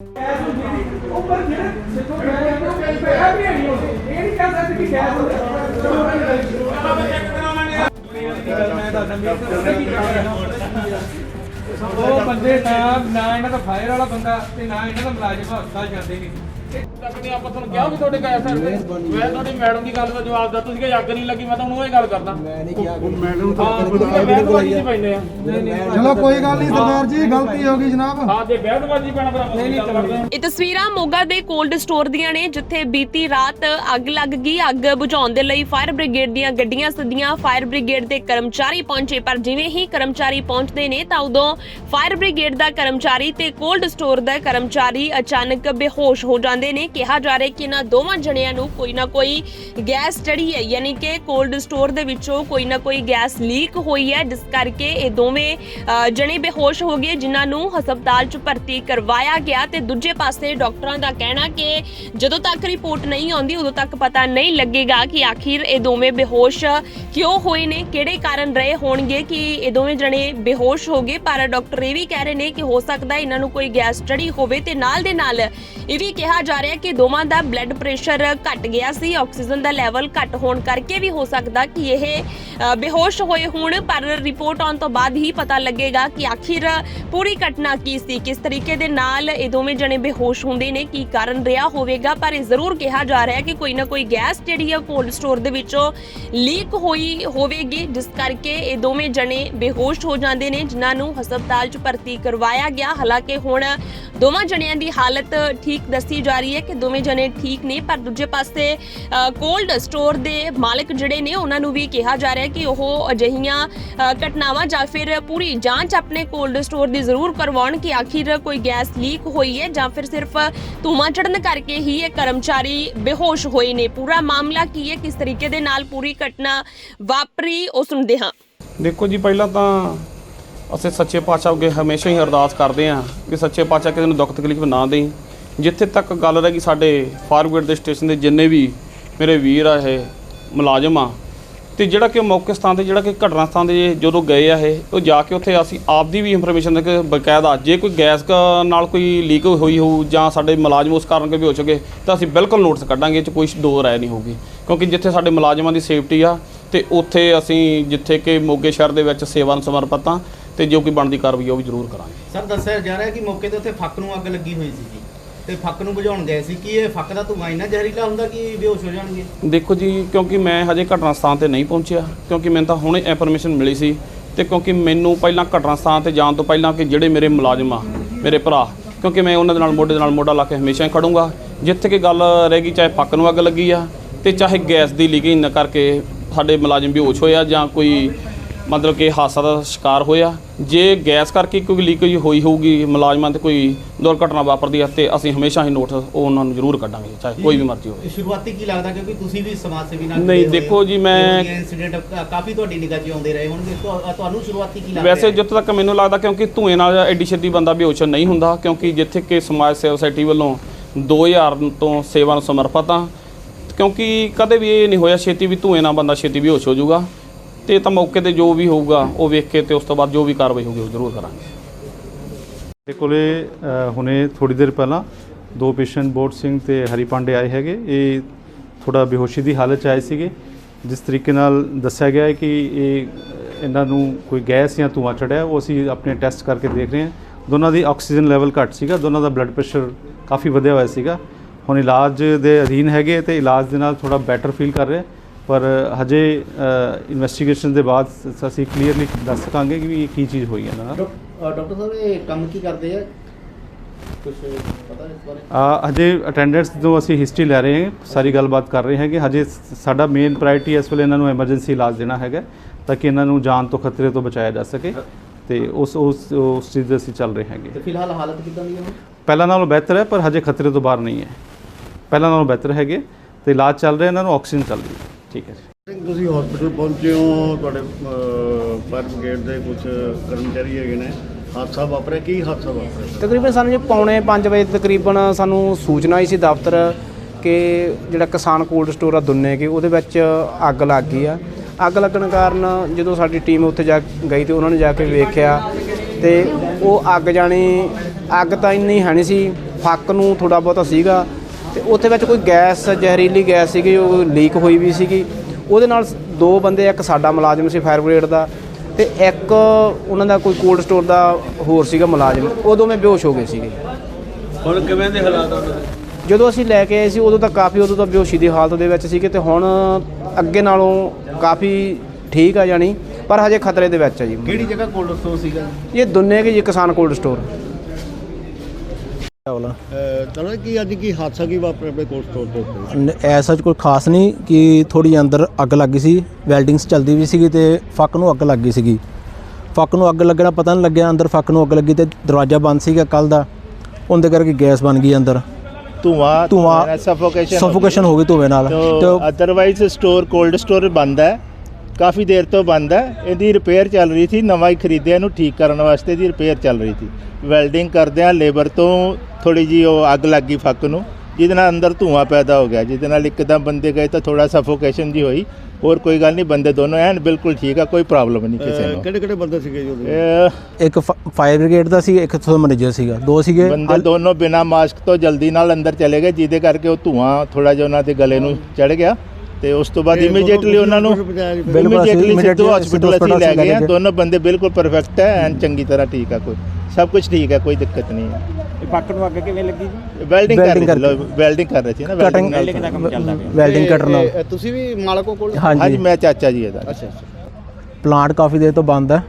ਉੱਪਰ ਜਿਹੜੇ ਸਿੱਧੋ ਗਏ ਉਹ ਕਈ ਪਿਆ ਵੀ ਨਹੀਂ ਹੁੰਦੇ ਇਹ ਨਹੀਂ ਕਹਿ ਸਕਦੇ ਕਿ ਗੈਸ ਹੁੰਦੇ ਉਹ ਬੰਦੇ ਨਾ ਨਾ ਇਹਨਾਂ ਦਾ ਫਾਇਰ ਵਾਲਾ ਬੰਦਾ ਤੇ ਨਾ ਇਹਨਾਂ ਦਾ ਮੁਲਾਜ਼ਮ ਹਸਪਤਾਲ ਜਾਂਦੇ ਨੇ ਲੱਗਦੇ ਆਪਾਂ ਤੁਹਾਨੂੰ ਕਿਹਾ ਵੀ ਤੁਹਾਡੇ ਗੈਸ ਹੈ ਮੈਂ ਤੁਹਾਡੀ ਮੈਡਮ ਦੀ ਗੱਲ ਦਾ ਜਵਾਬ ਦਿੱਤਾ ਤੁਸੀਂ ਕਿ ਅੱਗ ਨਹੀਂ ਲੱਗੀ ਮੈਂ ਤਾਂ ਉਹਨੂੰ ਇਹ ਗੱਲ ਕਰਦਾ। ਮੈਂ ਨਹੀਂ ਕਿਹਾ ਮੈਡਮ ਤਾਂ ਚ ਪੈਂਦੇ ਆ। ਚਲੋ ਕੋਈ ਗੱਲ ਨਹੀਂ ਸਰਦਾਰ ਜੀ ਗਲਤੀ ਹੋ ਗਈ ਜਨਾਬ। ਹਾਂ ਜੇ ਬਹਿਦਬਾਜ਼ੀ ਪੈਣਾ ਫਿਰ ਆਪਾਂ ਨਹੀਂ ਨਹੀਂ ਕਰਦੇ ਹਾਂ ਇਹ ਤਸਵੀਰਾਂ ਮੋਗਾ ਦੇ ਕੋਲਡ ਸਟੋਰ ਦੀਆਂ ਨੇ ਜਿੱਥੇ ਬੀਤੀ ਰਾਤ ਅੱਗ ਲੱਗ ਗਈ। ਅੱਗ ਬੁਝਾਉਣ ਦੇ ਲਈ ਫਾਇਰ ਬ੍ਰਿਗੇਡ ਦੀਆਂ ਗੱਡੀਆਂ ਸੱਦੀਆਂ। ਫਾਇਰ ਬ੍ਰਿਗੇਡ ਦੇ ਕਰਮਚਾਰੀ ਪਹੁੰਚੇ ਪਰ ਜਿਵੇਂ ਹੀ ਕਰਮਚਾਰੀ ਪਹੁੰਚਦੇ ਨੇ ਤਾਂ ਉਦੋਂ ਫਾਇਰ ਬ੍ਰਿਗੇਡ ਦਾ ਕਰਮਚਾਰੀ ਤੇ ਕੋਲਡ ਸਟੋਰ ਦਾ ਕਰਮਚਾਰੀ ਅਚਾਨਕ ਬੇਹੋਸ਼ ਹੋ ਜਾਂਦੇ ਨੇ ਕਿਹਾ ਜਾ ਰਿਹਾ ਕਿ ਇਹਨਾਂ ਦੋਵਾਂ ਜਣਿਆਂ ਨੂੰ ਕੋਈ ਨਾ ਕੋਈ ਗੈਸ ਚੜੀ ਹੈ ਯਾਨੀ ਕਿ ਕੋਲਡ ਸਟੋਰ ਦੇ ਵਿੱਚੋਂ ਕੋਈ ਨਾ ਕੋਈ ਗੈਸ ਲੀਕ ਹੋਈ ਹੈ। ਜਿਸ ਕਰਕੇ ਇਹ ਦੋਵੇਂ ਅ, ਜਣੇ ਬੇਹੋਸ਼ ਹੋ ਗਏ ਜਿਨ੍ਹਾਂ ਨੂੰ ਹਸਪਤਾਲ 'ਚ ਭਰਤੀ ਕਰਵਾਇਆ ਗਿਆ ਤੇ ਦੂਜੇ ਪਾਸੇ ਡਾਕਟਰਾਂ ਦਾ ਕਹਿਣਾ ਕਿ ਜਦੋਂ ਤੱਕ ਰਿਪੋਰਟ ਨਹੀਂ ਆਉਂਦੀ ਉਦੋਂ ਤੱਕ ਪਤਾ ਨਹੀਂ ਲੱਗੇਗਾ ਕਿ ਆਖਿਰ ਇਹ ਦੋਵੇਂ ਬੇਹੋਸ਼ ਕਿਉਂ ਹੋਏ ਨੇ ਕਿਹੜੇ ਕਾਰਨ ਰਹੇ ਹੋਣਗੇ ਕਿ ਇਹ ਦੋਵੇਂ ਜਣੇ ਬੇਹੋਸ਼ ਹੋ ਗਏ। ਪਰ ਡਾਕਟਰ ਇਹ ਵੀ ਕਹਿ ਰਹੇ ਨੇ ਕਿ ਹੋ ਸਕਦਾ ਇਹਨਾਂ ਨੂੰ ਕੋਈ ਗੈਸ ਚੜੀ ਹੋਵੇ ਤੇ ਨਾਲ ਦੇ ਨਾਲ ਇਹ ਵੀ ਕਿਹਾ ਜਾ ਰਿਹਾ ਕਿ ਦੋਵਾਂ ਦਾ ਬਲੱਡ ਪ੍ਰੈਸ਼ਰ ਘਟ ਗਿਆ ਸੀ ਆਕਸੀਜਨ ਦਾ ਲੈਵਲ ਘਟ ਹੋਣ ਕਰਕੇ ਵੀ ਹੋ ਸਕਦਾ ਕਿ ਇਹ ਬੇਹੋਸ਼ ਹੋਏ ਹੋਣ, ਪਰ ਰਿਪੋਰਟ ਆਉਣ ਤੋਂ ਬਾਅਦ ਹੀ ਪਤਾ ਲੱਗੇਗਾ ਕਿ ਆਖਿਰ ਪੂਰੀ ਘਟਨਾ ਕੀ ਸੀ, ਕਿਸ ਤਰੀਕੇ ਦੇ ਨਾਲ ਇਹ ਦੋਵੇਂ ਜਣੇ ਬੇਹੋਸ਼ ਹੁੰਦੇ ਨੇ, ਕੀ ਕਾਰਨ ਰਿਹਾ ਹੋਵੇਗਾ, ਪਰ ਇਹ ਜ਼ਰੂਰ ਕਿਹਾ ਜਾ ਰਿਹਾ ਹੈ ਕਿ ਕੋਈ ਨਾ ਕੋਈ ਗੈਸ ਜਿਹੜੀ ਹੈ ਕੋਲਡ ਸਟੋਰ ਦੇ ਵਿੱਚੋਂ ਲੀਕ ਹੋਈ ਹੋਵੇਗੀ, ਜਿਸ ਕਰਕੇ ਇਹ ਦੋਵੇਂ ਜਣੇ ਬੇਹੋਸ਼ ਹੋ ਜਾਂਦੇ ਨੇ, ਜਿਨ੍ਹਾਂ ਨੂੰ ਹਸਪਤਾਲ 'ਚ ਭਰਤੀ ਕਰਵਾਇਆ ਗਿਆ। ਹਾਲਾਂਕਿ ਹੁਣ ਦੋਵਾਂ ਜਣਿਆਂ ਦੀ ਹਾਲਤ ਠੀਕ ਦੱਸੀ ਜਾ ਰਹੀ ਹੈ ਕਿ ਦੋਵੇਂ ਜਣੇ ਠੀਕ ਨੇ, ਪਰ ਦੂਜੇ ਪਾਸੇ ਕੋਲਡ ਸਟੋਰ ਦੇ ਮਾਲਕ ਜਿਹੜੇ ਨੇ, ਉਹਨਾਂ ਨੂੰ ਵੀ ਕਿਹਾ ਜਾ ਰਿਹਾ ਕਿ ਉਹ ਅਜਿਹੀਆਂ ਘਟਨਾਵਾਂ ਜਾਂ ਫਿਰ ਪੂਰੀ ਜਾਂਚ ਆਪਣੇ ਕੋਲਡ ਸਟੋਰ ਦੀ ਜ਼ਰੂਰ ਕਰਵਾਉਣ ਕਿ ਆਖਿਰ ਕੋਈ ਗੈਸ ਲੀਕ ਹੋਈ ਹੈ ਜਾਂ ਫਿਰ ਸਿਰਫ ਧੂੰਆਂ ਚੜਨ ਕਰਕੇ ਹੀ ਇਹ ਕਰਮਚਾਰੀ ਬੇਹੋਸ਼ ਹੋਏ ਨੇ। ਪੂਰਾ ਮਾਮਲਾ ਕੀ ਹੈ? ਕਿਸ ਤਰੀਕੇ ਦੇ ਨਾਲ ਪੂਰੀ ਘਟਨਾ ਵਾਪਰੀ? ਉਹ ਸੁਣਦੇ ਹਾਂ। ਦੇਖੋ ਜੀ, ਪਹਿਲਾਂ ਤਾਂ ਅਸੀਂ ਸੱਚੇ ਪਾਤਸ਼ਾਹ ਅੱਗੇ ਹਮੇਸ਼ਾ ਹੀ ਅਰਦਾਸ ਕਰਦੇ ਹਾਂ ਕਿ ਸੱਚੇ ਪਾਤਸ਼ਾਹ ਕਿਸੇ ਨੂੰ ਦੁੱਖ ਤਕਲੀਫ ਨਾ ਦੇਈ। ਜਿੱਥੇ ਤੱਕ ਗੱਲ ਰਹਿ ਗਈ ਸਾਡੇ ਫਾਰਵਰਡ ਦੇ ਸਟੇਸ਼ਨ ਦੇ ਜਿੰਨੇ ਵੀ ਮੇਰੇ ਵੀਰ ਆ ਇਹ, ਮੁਲਾਜ਼ਮ ਆ, ਤੇ ਜਿਹੜਾ ਕਿ ਮੌਕੇ ਸਥਾਨ ਤੇ, ਜਿਹੜਾ ਕਿ ਘਟਨਾ ਸਥਾਨ ਤੇ ਜਦੋਂ ਗਏ ਆ ਇਹ, ਉਹ ਜਾ ਕੇ ਉੱਥੇ ਅਸੀਂ ਆਪਦੀ ਵੀ ਇਨਫੋਰਮੇਸ਼ਨ ਦੇ ਕੇ ਬਕਾਇਦਾ ਜੇ ਕੋਈ ਗੈਸ ਕ- ਨਾਲ ਕੋਈ ਲੀਕ ਹੋਈ ਹੋਊ ਜਾਂ ਸਾਡੇ ਮੁਲਾਜ਼ਮ ਉਸ ਕਾਰਨ ਕੋਈ ਹੋ ਚੁੱਕੇ ਤਾਂ ਅਸੀਂ ਬਿਲਕੁਲ ਨੋਟਿਸ ਕੱਢਾਂਗੇ 'ਚ ਕੋਈ ਦੋ ਰਾਏ ਨਹੀਂ ਹੋਊਗੀ। ਕਿਉਂਕਿ ਜਿੱਥੇ ਸਾਡੇ ਮੁਲਾਜ਼ਮਾਂ ਦੀ ਸੇਫਟੀ ਆ, ਤੇ ਉੱਥੇ ਅਸੀਂ ਜਿੱਥੇ ਕਿ ਮੋਗੇ ਸ਼ਹਿਰ ਦੇ ਵਿੱਚ ਸੇਵਾ ਨੂੰ ਸਮਰਪਿਤ ਹਾਂ ਤੇ ਜੋ ਕੋਈ ਬਣਦੀ ਕਾਰਵਾਈ ਆ ਉਹ ਵੀ ਜ਼ਰੂਰ ਕਰਾਂਗੇ। ਸਰ, ਦੱਸਿਆ ਜਾ ਰਿਹਾ ਕਿ ਮੌਕੇ ਤੇ ਉੱਥੇ ਫੱਕ ਨੂੰ ਅੱਗ ਲੱਗੀ ਹੋਈ ਸੀ ਜੀ। ਤੇ ਫੱਕ ਨੂੰ ਬੁਝਾਉਣ ਗਏ ਸੀ ਕੀ ਇਹ ਫੱਕ ਦਾ ਧੂੰਆਂ ਇੰਨਾ ਜ਼ਹਿਰੀਲਾ ਹੁੰਦਾ ਕਿ ਬੇਹੋਸ਼ ਹੋ ਜਾਣਗੇ? ਦੇਖੋ ਜੀ, ਕਿਉਂਕਿ ਮੈਂ ਹਜੇ ਘਟਨਾ ਸਥਾਨ ਤੇ ਨਹੀਂ ਪਹੁੰਚਿਆ, ਕਿਉਂਕਿ ਮੈਨੂੰ ਤਾਂ ਹੁਣੇ ਇਨਫੋਰਮੇਸ਼ਨ ਮਿਲੀ ਸੀ ਤੇ ਕਿਉਂਕਿ ਮੈਨੂੰ ਪਹਿਲਾਂ ਘਟਨਾ ਸਥਾਨ ਤੇ ਜਾਣ ਤੋਂ ਪਹਿਲਾਂ ਕਿ ਜਿਹੜੇ ਮੇਰੇ ਮੁਲਾਜ਼ਮ ਆ, ਮੇਰੇ ਭਰਾ, ਕਿਉਂਕਿ ਮੈਂ ਉਹਨਾਂ ਦੇ ਨਾਲ, ਮੋਢੇ ਦੇ ਨਾਲ ਮੋਢਾ ਲਾ ਕੇ ਹਮੇਸ਼ਾ ਹੀ ਖੜੂੰਗਾ। ਜਿੱਥੇ ਕਿ ਗੱਲ ਰਹਿ ਗਈ, ਚਾਹੇ ਪੱਕ ਨੂੰ ਅੱਗ ਲੱਗੀ ਆ ਤੇ ਚਾਹੇ ਗੈਸ ਦੀ ਲੀਕਿੰਗ ਨਾ ਕਰਕੇ ਸਾਡੇ ਮੁਲਾਜ਼ਮ ਬੇਹੋਸ਼ ਹੋਇਆ ਜਾਂ ਕੋਈ ਮਤਲਬ ਕਿ ਹਾਦਸਾ ਦਾ ਸ਼ਿਕਾਰ ਹੋਇਆ। ਜੇ ਗੈਸ ਕਰਕੇ ਕੋਈ ਲੀਕ ਹੋਈ ਹੋਊਗੀ ਮੁਲਾਜ਼ਮਾਂ ਤੇ ਕੋਈ ਦੁਰਘਟਨਾ ਵਾਪਰਦੀ ਹੈ ਤੇ ਅਸੀਂ ਹਮੇਸ਼ਾ ਹੀ ਨੋਟਿਸ ਉਹ ਉਹਨਾਂ ਨੂੰ ਜ਼ਰੂਰ ਕੱਢਾਂਗੇ ਚਾਹੇ ਕੋਈ ਵੀ ਮਰਜ਼ੀ ਹੋਵੇ। ਸ਼ੁਰੂਆਤੀ ਕੀ ਲੱਗਦਾ ਕਿਉਂਕਿ ਤੁਸੀਂ ਵੀ ਸਮਾਜ ਸੇਵੀ ਨਾਲ ਨਹੀਂ, ਦੇਖੋ ਜੀ, ਮੈਂ- ਇਨਸੀਡੈਂਟ ਕਾਫੀ ਤੁਹਾਡੀ ਨਿਗਾਹ 'ਚ ਆਉਂਦੇ ਰਹੇ ਹੋਣਗੇ। ਤੁਹਾ- ਤੁਹਾਨੂੰ ਸ਼ੁਰੂਆਤੀ ਕੀ ਲੱਗਦਾ ਵੈਸੇ? ਜਿੱਥੋਂ ਤੱਕ ਮੈਨੂੰ ਲੱਗਦਾ ਕਿਉਂਕਿ ਧੂਏ ਨਾਲ ਐਡੀ ਛੇਤੀ ਬੰਦਾ ਬੇਹੋਸ਼ ਨਹੀਂ ਹੁੰਦਾ ਕਿਉਂਕਿ ਜਿੱਥੇ ਕਿ ਸਮਾਜ ਸੇਵਾ ਸੁਸਾਇਟੀ ਵੱਲੋਂ 2000 ਤੋਂ ਸੇਵਾ ਨੂੰ ਸਮਰਪਿਤ ਆ ਕਿਉਂਕਿ ਕਦੇ ਵੀ ਇਹ ਨਹੀਂ ਹੋਇਆ ਛੇਤੀ ਵੀ ਧੂਏ ਨਾਲ ਬੰਦਾ ਛੇਤੀ ਬੇਹੋਸ਼ ਹੋ ਜਾਊਗਾ। ਤੇ ਤਾਂ ਮੌਕੇ ਤੇ ਜੋ ਵੀ ਹੋਊਗਾ, ਉਹ ਵੇਖ ਕੇ ਤੇ ਉਸ ਤੋਂ ਬਾਅਦ ਜੋ ਵੀ ਕਾਰਵਾਈ ਹੋਊਗੀ, ਉਹ ਜ਼ਰੂਰ ਕਰਾਂਗੇ। ਮੇਰੇ ਕੋਲੇ ਹੁਣੇ ਥੋੜੀ ਦੇਰ ਪਹਿਲਾਂ ਦੋ ਪੇਸ਼ੈਂਟ ਬੋਟ ਸਿੰਘ ਤੇ ਹਰੀ ਪਾਂਡੇ ਆਏ ਹੈਗੇ। ਇਹ ਥੋੜਾ ਬੇਹੋਸ਼ੀ ਦੀ ਹਾਲਤ 'ਚ ਆਏ ਸੀਗੇ। ਜਿਸ ਤਰੀਕੇ ਨਾਲ ਦੱਸਿਆ ਗਿਆ ਹੈ ਕਿ ਇਹ, ਇਹਨਾਂ ਨੂੰ ਕੋਈ ਗੈਸ ਜਾਂ ਧੂੰਆਂ ਚੜਿਆ, ਉਹ ਅਸੀਂ ਆਪਣੇ ਟੈਸਟ ਕਰਕੇ ਦੇਖ ਰਹੇ ਹਾਂ। ਦੋਨਾਂ ਦੀ ਆਕਸੀਜਨ ਲੈਵਲ ਘੱਟ ਸੀਗਾ, ਦੋਨਾਂ ਦਾ ਬਲੱਡ ਪ੍ਰੈਸ਼ਰ ਕਾਫੀ ਵਧਿਆ ਹੋਇਆ ਸੀਗਾ। ਹੁਣ ਇਲਾਜ ਦੇ ਅਧੀਨ ਹੈਗੇ ਤੇ ਇਲਾਜ ਦੇ ਨਾਲ ਥੋੜਾ ਬੈਟਰ ਫੀਲ ਕਰ ਰਹੇ। ਪਰ ਹਜੇ ਇਨਵੈਸਟੀਗੇਸ਼ਨ ਦੇ ਬਾਅਦ ਅਸੀਂ ਕਲੀਅਰਲੀ ਦੱਸ ਸਕਾਂਗੇ ਕਿ ਇਹ ਕੀ ਚੀਜ਼ ਹੋਈ ਹੈ ਅ, ਡਾਕਟਰ ਸਾਹਿਬ ਇਹ ਕੰਮ ਕੀ ਕਰਦੇ ਆ? ਕੁਝ ਪਤਾ ਇਸ ਬਾਰੇ? ਆ ਹਜੇ ਅਟੈਂਡੈਂਟਸ ਤੋਂ ਅਸੀਂ ਹਿਸਟਰੀ ਲੈ ਰਹੇ ਹਾਂ ਸਾਰੀ ਗੱਲਬਾਤ ਕਰ ਰਹੇ ਹਾਂ ਕਿ ਹਜੇ ਸਾਡਾ ਮੇਨ ਪ੍ਰਾਇੋਰਟੀ ਇਸ ਵੇਲੇ ਇਹਨਾਂ ਨੂੰ ਐਮਰਜੈਂਸੀ ਇਲਾਜ ਦੇਣਾ ਹੈਗਾ ਤਾਂ ਕਿ ਇਹਨਾਂ ਨੂੰ ਜਾਨ ਤੋਂ ਖਤਰੇ ਤੋਂ ਬਚਾਇਆ ਜਾ ਸਕੇ ਤੇ ਉਸ ਉਸ ਉਸ ਚੀਜ਼ ਦੇ ਅਸੀਂ ਚੱਲ ਰਹੇ ਹੈਗੇ। ਤੇ ਫਿਲਹਾਲ ਹਾਲਤ ਕਿਦਾਂ ਦੀ ਹੈ ਪਹਿਲਾਂ ਨਾਲੋਂ ਬਿਹਤਰ ਹੈ ਪਰ ਹਜੇ ਖਤਰੇ ਤੋਂ ਬਾਹਰ ਨਹੀਂ ਹੈ। ਪਹਿਲਾਂ ਨਾਲੋਂ ਬਿਹਤਰ ਹੈਗੇ ਤੇ ਇਲਾਜ ਚੱਲ ਰਿਹਾ ਇਹਨਾਂ ਨੂੰ ਆਕਸੀਜਨ ਚੱਲ ਰਹੀ ਹੈ। ਠੀਕ ਹੈ ਜੀ। ਸਿੰਘ ਤੁਸੀਂ ਹਸਪੀਟਲ ਪਹੁੰਚੇ ਹੋ ਤੁਹਾਡੇ ਫਾਇਰ ਬ੍ਰਿਗੇਡ ਦੇ ਕੁਝ ਕਰਮਚਾਰੀ ਹੈਗੇ ਨੇ। ਹਾਦਸਾ ਵਾਪਰਿਆ ਕੀ ਹਾਦਸਾ ਵਾਪਰਿਆ? ਤਕਰੀਬਨ ਸਾਨੂੰ ਜੀ ਪੌਣੇ 5 ਵਜੇ ਤਕਰੀਬਨ ਸਾਨੂੰ ਸੂਚਨਾ ਆਈ ਸੀ ਦਫ਼ਤਰ ਕਿ ਜਿਹੜਾ ਕਿਸਾਨ ਕੋਲਡ ਸਟੋਰ ਆ ਦੁੰਨੇ ਕੇ ਉਹਦੇ ਵਿੱਚ ਅੱਗ ਲੱਗ ਗਈ ਆ। ਅੱਗ ਲੱਗਣ ਕਾਰਨ ਜਦੋਂ ਸਾਡੀ ਟੀਮ ਉੱਥੇ ਜਾ ਗਈ ਤੇ ਉਹਨਾਂ ਨੇ ਜਾ ਕੇ ਵੇਖਿਆ ਤੇ ਉਹ ਅੱਗ ਜਾਣੀ ਅੱਗ ਤਾਂ ਇੰਨੀ ਹੈ ਨਹੀਂ ਸੀ ਫੱਕ ਨੂੰ ਥੋੜਾ ਬਹੁਤਾ ਸੀਗਾ। ਤੇ ਉੱਥੇ ਵਿੱਚ ਕੋਈ ਗੈਸ ਜ਼ਹਿਰੀਲੀ ਗੈਸ ਸੀਗੀ ਉਹ ਲੀਕ ਹੋਈ ਵੀ ਸੀਗੀ। ਉਹਦੇ ਨਾਲ ਦੋ ਬੰਦੇ ਇੱਕ ਸਾਡਾ ਮੁਲਾਜ਼ਮ ਸੀ ਫਾਇਰ ਬ੍ਰਿਗੇਡ ਦਾ ਤੇ ਇੱਕ ਉਹਨਾਂ ਦਾ ਕੋਈ ਕੋਲਡ ਸਟੋਰ ਦਾ ਹੋਰ ਸੀਗਾ ਮੁਲਾਜ਼ਮ। ਉਹ ਦੋਵੇਂ ਬੇਹੋਸ਼ ਹੋ ਗਏ ਸੀਗੇ। ਹੁਣ ਕਿਵੇਂ ਦੇ ਹਾਲਾਤ ਉਹਨਾਂ ਦੇ? ਜਦੋਂ ਅਸੀਂ ਲੈ ਕੇ ਆਏ ਸੀ ਉਦੋਂ ਤਾਂ ਕਾਫੀ ਉਦੋਂ ਤਾਂ ਬੇਹੋਸ਼ੀ ਦੀ ਹਾਲਤ ਦੇ ਵਿੱਚ ਸੀਗੇ ਤੇ ਹੁਣ ਅੱਗੇ ਨਾਲੋਂ ਕਾਫੀ ਠੀਕ ਆ ਜਾਣੀ ਪਰ ਹਜੇ ਖਤਰੇ ਦੇ ਵਿੱਚ ਆ ਜੀ। ਕਿਹੜੀ ਜਗ੍ਹਾ ਕੋਲਡ ਸਟੋਰ ਸੀਗਾ? ਇਹ ਦੁੰਨੇ ਕੀ ਜੀ ਕਿਸਾਨ ਕੋਲਡ ਸਟੋਰ ਚਲੋ ਕੀ ਅੱਜ ਕੀ ਹਾਦਸਾ ਕੀ ਵਾਪਰਿਆ ਆਪਣੇ ਕੋਲ ਸਟੋਰ ਦੇ ਉੱਤੇ? ਐਸਾ ਕੋਈ ਖਾਸ ਨਹੀਂ ਕਿ ਥੋੜੀ ਅੰਦਰ ਅੱਗ ਲੱਗ ਗਈ ਸੀ ਵੈਲਡਿੰਗਸ ਚੱਲਦੀ ਵੀ ਸੀਗੀ ਤੇ ਫੱਕ ਨੂੰ ਅੱਗ ਲੱਗ ਗਈ ਸੀਗੀ। ਫੱਕ ਨੂੰ ਅੱਗ ਲੱਗਣਾ ਪਤਾ ਨਹੀਂ ਲੱਗਿਆ ਅੰਦਰ ਫੱਕ ਨੂੰ ਅੱਗ ਲੱਗੀ ਤੇ ਦਰਵਾਜ਼ਾ ਬੰਦ ਸੀਗਾ ਕੱਲ ਦਾ। ਉਹਦੇ ਕਰਕੇ ਗੈਸ ਬਣ ਗਈ ਅੰਦਰ। ਧੂਆਂ ਧੂਆਂ ਸਫੋਕੇਸ਼ਨ ਸਫੋਕੇਸ਼ਨ ਹੋ ਗਈ ਧੂਏ ਨਾਲ। ਤੇ ਅਦਰਵਾਈਜ਼ ਸਟੋਰ ਕੋਲਡ ਸਟੋਰ ਬੰਦ ਹੈ। ਕਾਫੀ ਦੇਰ ਤੋਂ ਬੰਦ ਹੈ। ਇਹਦੀ ਰਿਪੇਅਰ ਚੱਲ ਰਹੀ ਸੀ। ਨਵਾਂ ਹੀ ਖਰੀਦਿਆ ਇਹਨੂੰ ਠੀਕ ਕਰਨ ਵਾਸਤੇ ਇਹਦੀ ਰਿਪੇਅਰ ਚੱਲ ਰਹੀ ਸੀ। ਵੈਲਡਿੰਗ ਕਰਦਿਆਂ ਲੇਬਰ ਤੋਂ ਥੋੜੀ ਜੀ ਉਹ ਅੱਗ ਲੱਗੀ ਫੱਕ ਨੂੰ ਜਿਹਦੇ ਨਾਲ ਅੰਦਰ ਧੂਆਂ ਪੈਦਾ ਹੋ ਗਿਆ। ਜਿਹਦੇ ਨਾਲ ਇੱਕਦਮ ਬੰਦੇ ਗਏ ਤਾਂ ਥੋੜਾ ਸਫੋਕੇਸ਼ਨ ਜੀ ਹੋਈ। ਹੋਰ ਕੋਈ ਗੱਲ ਨਹੀਂ ਬੰਦੇ ਦੋਨੋਂ ਐਨ ਬਿਲਕੁਲ ਠੀਕ ਆ ਕੋਈ ਪ੍ਰੋਬਲਮ ਨਹੀਂ ਕਿਸੇ ਨੂੰ। ਕਿਹੜੇ ਕਿਹੜੇ ਬੰਦੇ ਸੀਗੇ ਜੀ ਉਹਦੇ? ਇੱਕ ਫਾਇਰ ਬ੍ਰਿਗੇਡ ਦਾ ਸੀ ਇੱਕ ਤੋਂ ਮੈਨੇਜਰ ਸੀਗਾ। ਦੋ ਸੀਗੇ ਬੰਦੇ ਦੋਨੋਂ ਬਿਨਾ ਮਾਸਕ ਤੋਂ ਜਲਦੀ ਨਾਲ ਅੰਦਰ ਚਲੇ ਗਏ ਜਿਹਦੇ ਕਰਕੇ ਉਹ ਧੂਆਂ ਥੋੜਾ ਜਿਹਾ ਉਹਨਾਂ ਦੇ ਗਲੇ ਨੂੰ ਚੜ ਗਿਆ। ਤੇ ਉਸ ਤੋਂ ਬਾਅਦ ਇਮੀਡੀਏਟਲੀ ਉਹਨਾਂ ਨੂੰ ਇਮੀਡੀਏਟਲੀ ਸਿੱਧੂ ਹਸਪੀਟਲ ਅਸੀਂ ਲੈ ਗਏ ਆ। ਦੋਨੋਂ ਬੰਦੇ ਬਿਲਕੁਲ ਪਰਫੈਕਟ ਹੈ ਐਨ ਚੰਗੀ ਤਰ੍ਹਾਂ ਠੀਕ ਆ ਕੋਈ। ਸਭ ਕੁਝ ਠੀਕ ਹੈ ਕੋਈ ਦਿੱਕਤ ਨਹੀਂ ਹੈ ਇਹ ਫੱਕ ਨੂੰ ਅੱਗ ਕਿਵੇਂ ਲੱਗੀ ਜੀ? ਵੈਲਡਿੰਗ ਕਰ ਰਹੇ ਸੀ ਵੈਲਡਿੰਗ ਕਰ ਰਹੇ ਸੀ ਨਾ ਕਟਿੰਗ welding ਨਾਲ। ਵੈਲਡਿੰਗ ਕਟਰ ਨਾਲ। ਤੁਸੀਂ ਵੀ ਮਾਲਕੋ ਕੋਲ? ਹਾਂਜੀ ਹਾਂਜੀ। ਮੈਂ ਚਾਚਾ ਜੀ ਇਹਦਾ। ਅੱਛਾ ਅੱਛਾ। ਪਲਾਂਟ ਕਾਫੀ ਦੇਰ ਤੋਂ ਬੰਦ ਹੈ